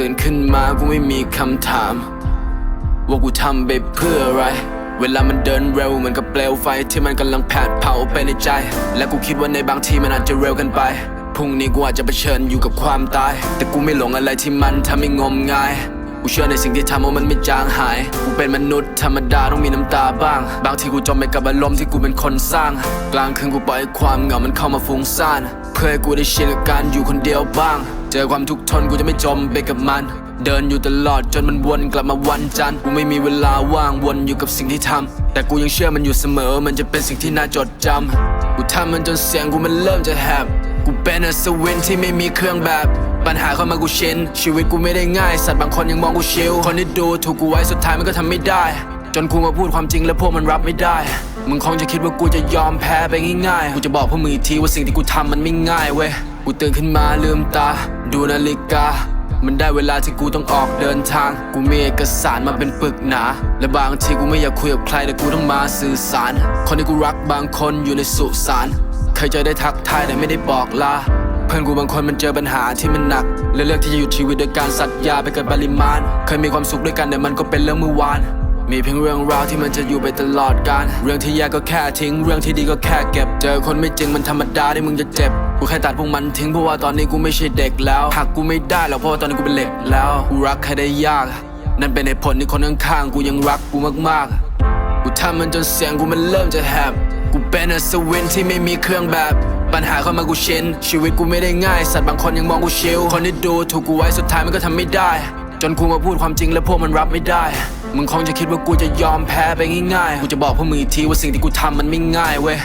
ตื่นขึ้นมากูไม่มีคำถาม ว่ากูทำไปเพื่ออะไร เวลามันเดินเร็วเหมือนกับเปลวไฟที่มันกำลังแผดเผาไปในใจ และกูคิดว่าในบางทีมันอาจจะเร็วเกันไปพรุ่งนี้กูอาจจะเผชิญอยู่กับความตาย แต่กูไม่หลงอะไรที่มันทำให้งมงาย กูเชื่อในสิ่งที่ทำว่ามันไม่จางหาย กูเป็นมนุษย์ธรรมดาต้องมีน้ำตาบ้าง บางทีกูจมไปกับอารมณ์ที่กูเป็นคนสร้าง กลางคืนกูปล่อยความเหงามันเข้ามาฟุ้งซ่าน เพื่อให้กูได้ชินกับการอยู่คนเดียวบ้าง เจอความทุกข์ทนกูจะไม่จมไปกับมัน เดินอยู่ตลอดจนมันวนกลับมาวันจันทร์กูไม่มีเวลาว่างวนอยู่กับสิ่งที่ทำแต่กูยังเชื่อมันอยู่เสมอมันจะเป็นสิ่งที่น่าจดจำกูทำมันจนเสียงกูมันเริ่มจะแหบกูเป็นอัศวินที่ไม่มีเครื่องแบบ ปัญหาเข้ามากูชินชีวิตกูไม่ได้ง่ายสัตว์บางคนยังมองกูชิลคนที่ดูถูกกูไว้สุดท้ายมันก็ทำไม่ได้ จนกูมาพูดความจริงแล้วพวกมันรับไม่ได้มึงคงจะคิดว่ากูจะยอมแพ้ไปง่ายๆ กูจะบอกพวกมึงอีกทีว่าสิ่งที่กูทำมันไม่ง่ายเว้ย กูตื่นขึ้นมาลืมตา ดูนาฬิกา มันได้เวลาที่กูต้องออกเดินทาง กูมีเอกสารมาเป็นปึกหนา และบางทีกูไม่อยากคุยกับใครแต่กูต้องมาสื่อสาร คนที่กูรักบางคนอยู่ในสุสาน เคยเจอได้ทักทายแต่ไม่ได้บอกลา เพื่อนกูบางคนมันเจอปัญหาที่มันหนักและเลือกที่จะหยุดชีวิตโดยการสัตยาไปเกินปริมาณ เคยมีความสุขด้วยกันแต่มันก็เป็นเรื่องเมื่อวาน มีเพียงเรื่องราวที่มันจะอยู่ไปตลอดกาลเรื่องที่แย่ก็แค่ทิ้ง เรื่องที่ดีก็แค่เก็บ เจอคนไม่จริงมันธรรมดาที่มึงจะเจ็บ กูแค่ตัดพวกมันทิ้งเพราะว่าตอนนี้กูไม่ใช่เด็กแล้วหากกูไม่ได้หรอกเพราะว่าตอนนี้กูเป็นเหล็กแล้ว กูรักใครได้ยาก นั่นเป็นเหตุผลที่คนข้างๆกูยังรักกูมากๆ กูทำมันจนเสียงกูมันเริ่มจะแหบ กูเป็นอัศวินที่ไม่มีเครื่องแบบปัญหาเข้ามากูชิน ชีวิตกูไม่ได้ง่าย สัตว์บางคนยังมองกูชิลคนที่ดูถูกกูไว้สุดท้ายมันก็ทำไม่ได้ จนกูมาพูดความจริงแล้วพวกมันรับไม่ได้ มึงคงจะคิดว่ากูจะยอมแพ้ไปง่ายๆ กูจะบอกพวกมึงอีกทีว่าสิ่งที่กูทำมันไม่ง่ายเว้ย